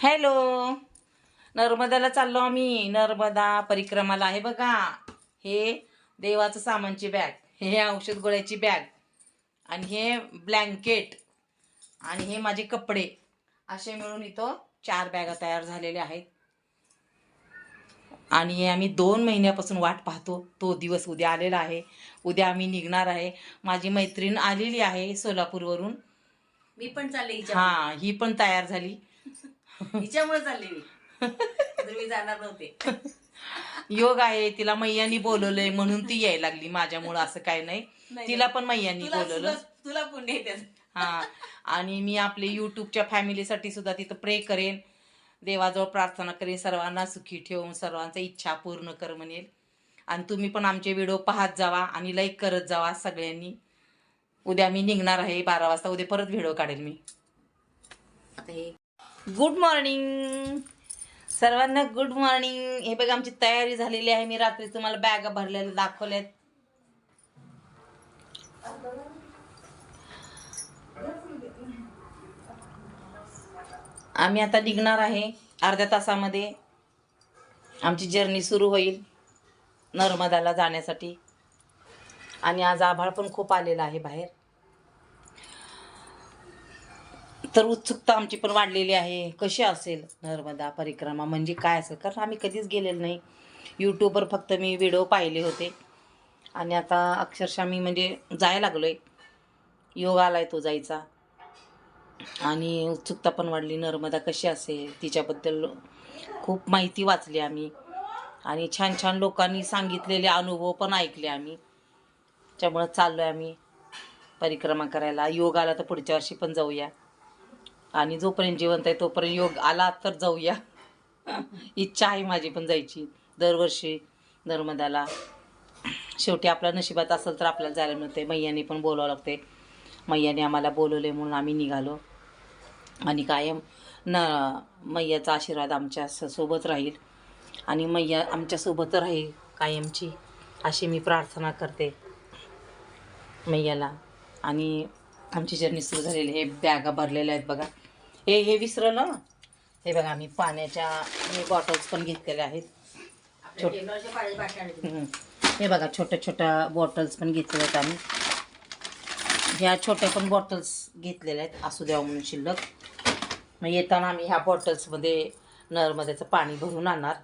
Hello. नर्मदाला चाललो आम्ही. नर्मदा परिक्रमाला. आहे बघा. हे देवाचं सामानची बॅग हे औषध गोळ्याची बॅग आणि हे ब्लँकेट आणि हे माझे कपडे. असे मिळून इथं चार बॅगा तयार झालेल्या आहेत. आणि हे आम्ही दोन महिन्यापासून वाट पाहतो. तो दिवस उद्या आलेला आहे. उद्या आम्ही निघणार आहे. माझी मैत्रीण आलेली आहे सोलापूरवरून. मी पण चालले हा ही पण तयार झाली. हिच्यामुळे चालले मी. तर मी जाणार नव्हते. योग आहे तिला मैयानी बोलवलंय म्हणून ती यायला लागली माझ्यामुळं असं काय नाही. नाही, तिला पण मैयानी तुला बोलवलं. तुला- तुला पुण्य येते. हा. आणि मी आपले युट्यूबच्या फॅमिलीसाठी सुद्धा तिथं प्रे करेन. देवाजवळ प्रार्थना करेन सर्वांना सुखी ठेवून सर्वांचा इच्छा पूर्ण कर म्हणेल. आणि तुम्ही पण आमचे व्हिडिओ पाहत जावा आणि लाईक करत जावा सगळ्यांनी. उद्या मी निघणार आहे बारा वाजता. उद्या परत व्हिडिओ काढेल मी. आता हे गुड मॉर्निंग सर्वांना गुड मॉर्निंग हे बघा आमची तयारी झालेली आहे. मी रात्री तुम्हाला बॅग भरलेल्या दाखवल्यात आम्ही आता निघणार आहे अर्ध्या तासामध्ये. आमची जर्नी सुरू होईल नर्मदाला जाण्यासाठी. आणि आज आभाळ पण खूप आलेला आहे बाहेर. तर उत्सुकता आमची पण वाढलेली आहे. कशी असेल नर्मदा परिक्रमा? म्हणजे काय असेल? कारण आम्ही कधीच गेलेलो नाही. यूट्यूबवर फक्त मी व्हिडिओ पाहिले होते. आणि आता अक्षरशः मी म्हणजे जायला लागलो आहे योग आला आहे तो जायचा. आणि उत्सुकता पण वाढली. नर्मदा कशी असेल? तिच्याबद्दल खूप माहिती वाचली आम्ही. आणि छान छान लोकांनी सांगितलेले अनुभव पण ऐकले आम्ही. त्यामुळं चाललो आहे आम्ही परिक्रमा करायला. योग आला तर पुढच्या वर्षी पण जाऊया. आणि जोपर्यंत जिवंत आहे तोपर्यंत योग आला तर जाऊया. इच्छा आहे माझी पण जायची. दरवर्षी नर्मदाला. शेवटी आपल्या नशिबात असेल तर आपल्याला जायला मिळते मैयाने पण बोलावं लागते मैयाने आम्हाला बोलवले म्हणून आम्ही निघालो. आणि कायम न मैयाचा आशीर्वाद आमच्या स- सोबत राहील. आणि मैया आमच्यासोबत राहील कायमची अशी मी प्रार्थना करते मैयाला. आणि आमची जर्नी सुरू झालेली हे बॅगा भरलेल्या आहेत बघा. हे हे विसरलं हे बघा आम्ही पाण्याच्या हे बॉटल्स पण घेतलेल्या आहेत. हम्म. हे बघा छोट्या छोट्या बॉटल्स पण घेतलेल्या आहेत आम्ही. ह्या छोट्या पण बॉटल्स घेतलेल्या आहेत. असू द्यावं म्हणून शिल्लक. मग येताना आम्ही ह्या बॉटल्समध्ये नर्मदेचं पाणी भरून आणणार.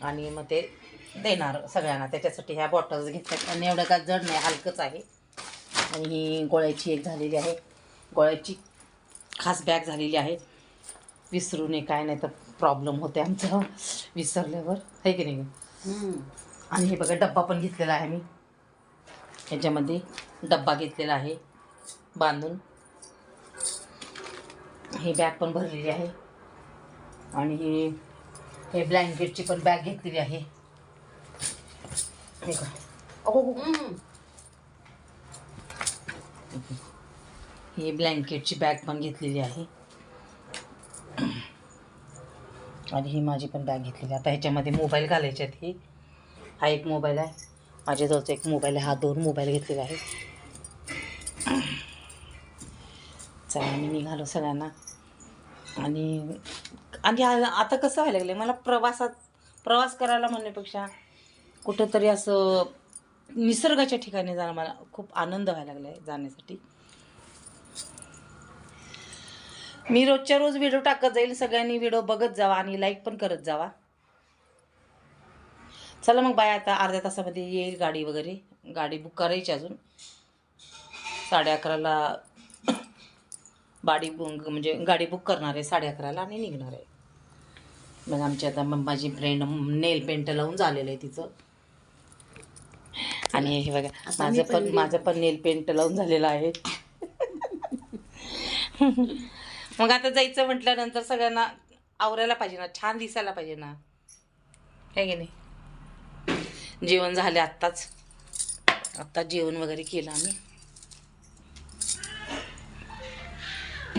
आणि मग ते देणार सगळ्यांना. त्याच्यासाठी ह्या बॉटल्स घेतल्यात. आणि एवढं काय जड नाही हलकंच आहे. आणि ही गोळ्याची एक झालेली आहे. गोळ्याची खास बॅग झालेली आहे. विसरू नये काय नाही तर प्रॉब्लेम होते आमचं. विसरल्यावर आहे की नाही. आणि हे बघा डब्बा पण घेतलेला आहे मी. ह्याच्यामध्ये डब्बा घेतलेला आहे बांधून. हे बॅग पण भरलेली आहे. आणि हे हे ब्लँकेटची पण बॅग घेतलेली आहे. का अहो ही ब्लँकेटची बॅग पण घेतलेली आहे. आणि ही माझी पण बॅग घेतलेली आहे. आता ह्याच्यामध्ये मोबाईल घालायचे आहेत ही. हा एक मोबाईल आहे. माझ्याजवळचा एक मोबाईल आहे. हा दोन मोबाईल घेतलेला आहे चला मी निघालो सगळ्यांना. आणि आणि आता कसं व्हायला लागलं मला प्रवासात प्रवास करायला म्हणण्यापेक्षा कुठंतरी असं निसर्गाच्या ठिकाणी जाणं मला खूप आनंद व्हायला लागला आहे जाण्यासाठी. मी रोजच्या रोज व्हिडिओ टाकत जाईल. सगळ्यांनी व्हिडिओ बघत जावा आणि लाईक पण करत जावा. चला मग बाय आता अर्ध्या तासामध्ये येईल गाडी वगैरे. गाडी बुक करायची अजून. साडे अकराला गाडी बुक म्हणजे गाडी बुक करणार आहे साडे अकराला आणि निघणार आहे. मग आमची आता माझी फ्रेंड नेल पेंट लावून झालेलं आहे तिचं. आणि हे बघा माझं पण माझं पण नेल पेंट लावून झालेलं आहे. मग आता जायचं म्हटल्यानंतर सगळ्यांना आवरायला पाहिजे ना छान दिसायला पाहिजे ना. आहे की नाही? जेवण झाले आत्ताच. आत्ता जेवण वगैरे केलं आम्ही.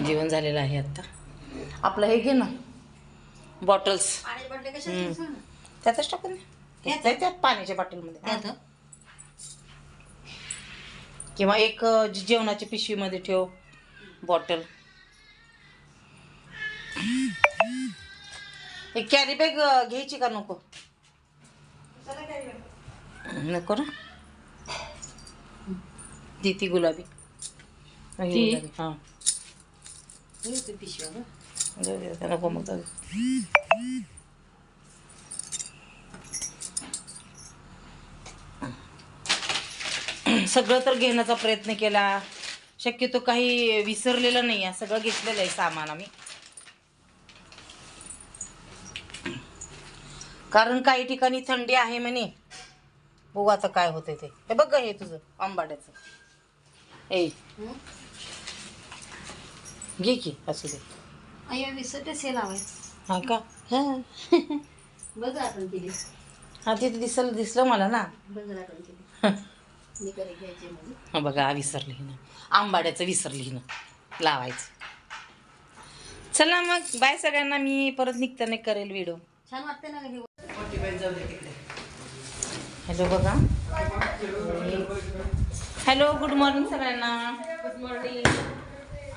जेवण झालेलं आहे आत्ता. आपलं हे घे ना. बॉटल्स? त्यातच टाकून. त्यात? पाण्याच्या बॉटलमध्ये? किंवा एक जेवणाच्या पिशवीमध्ये ठेव. बॉटल. एक कॅरी बॅग घ्यायची का नको? नको ना? ती ती गुलाबी. ही ती? गुलाबी हां. पिशव्या गं. जाऊ दे आता नको मग जाऊ दे. सगळं तर घेण्याचा प्रयत्न केला. शक्यतो काही विसरलेलं नाही आहे. सगळं घेतलेलं आहे सामान आम्ही. कारण काही ठिकाणी थंडी आहे म्हणे. बघू आता काय होतंय ते. हे बघ हे तुझं आंबाड्याचं. ए. घे की असू दे. अय्या विसरते लावायचं. हा का? हा. बघ आपण केली हा तिथे दिसल दिसलं मला ना. हा. बघा विसरली ना. आंबाड्याचं विसरली ना. लावायचं. चला मग. बाय सगळ्यांना. मी परत निघताना करेल व्हिडिओ छान वाटते ना हे. हॅलो बघा. हॅलो गुड मॉर्निंग सगळ्यांना. गुड मॉर्निंग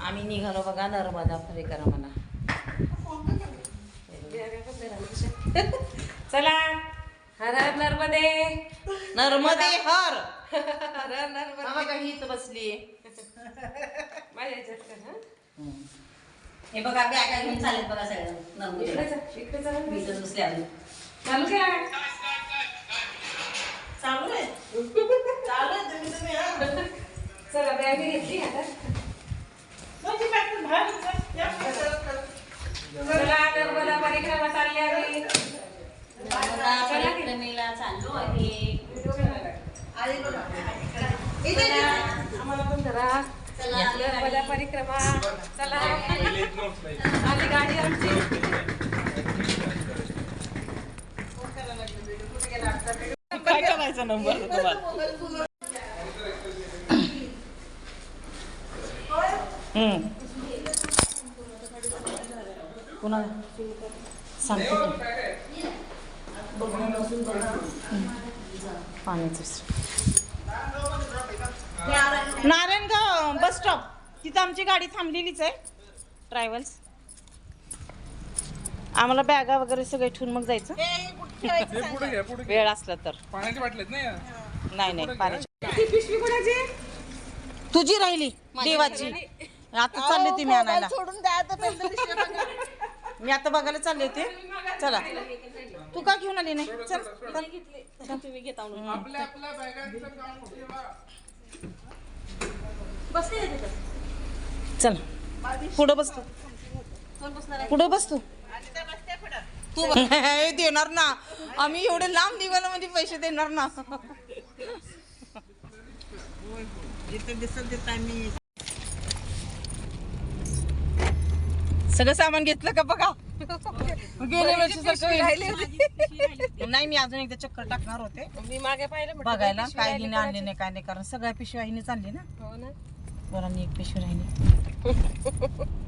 आम्ही निघालो बघा नर्मदा परिक्रमा चला. हर हर नर्मदे. नर्मदे हर. हर हर नर्मदे. बसली. माझ्या हं? बघा बॅगा घेऊन चालेल बघा सगळं इकडे जा. मी तर दुसरी आली चालू काय चालू आहे चालू आहे तुम्ही तुम्ही हा. चला बॅग घेतली आता माझी बॅग बाहेर आहे. चला. चला परिक्रमा चालली आम्ही परिक्रमेला चाललो आहे आम्हाला पण धरा नर्मदा परिक्रमा. चला. आली गाडी आमची. काय करायचा नंबर तुम्हाला? कुणाला? सांगते पाण्याचं नारायणगाव बस स्टॉप तिथं आमची गाडी थांबलेलीच आहे. ट्रॅव्हल्स आम्हाला बॅगा वगैरे सगळे ठेवून मग जायचं. हे पुढे घ्या पुढे वेळ असला तर. पाण्याची बाटलेत नाही. नाही पाण्याची तुझी राहिली देवाची. आता चालले होते मी आणायला. सोडून द्या मी आता बघायला चालले होते. चला. तू का घेऊन आली नाही? चल चल. तुम्ही घेता आपल्या आपल्या बॅगांचं काम ठेवा. बसते तिथं. चल. पुढं आहे पुढं बसतो तू. हे देणार ना. आम्ही एवढे लांब निघालो म्हणजे पैसे देणार ना. सगळं सामान घेतलं का बघा? गेले सारखं नाही मी अजून एकदा चक्कर टाकणार होते. मी मागे पाहिलं बघायला. काय राहिली हिने आणले नाही काय नाही कारण सगळ्या पिशव्या हिने चालली ना. हो ना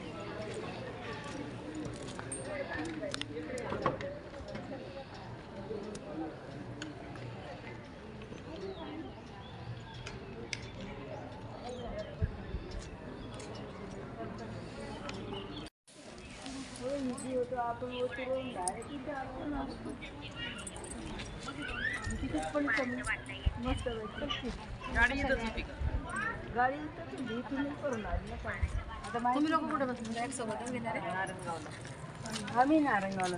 गाडी इथून करून. आता तुम्ही लोक कुठे बसले सोबतच घेणार आम्ही नारंगावला.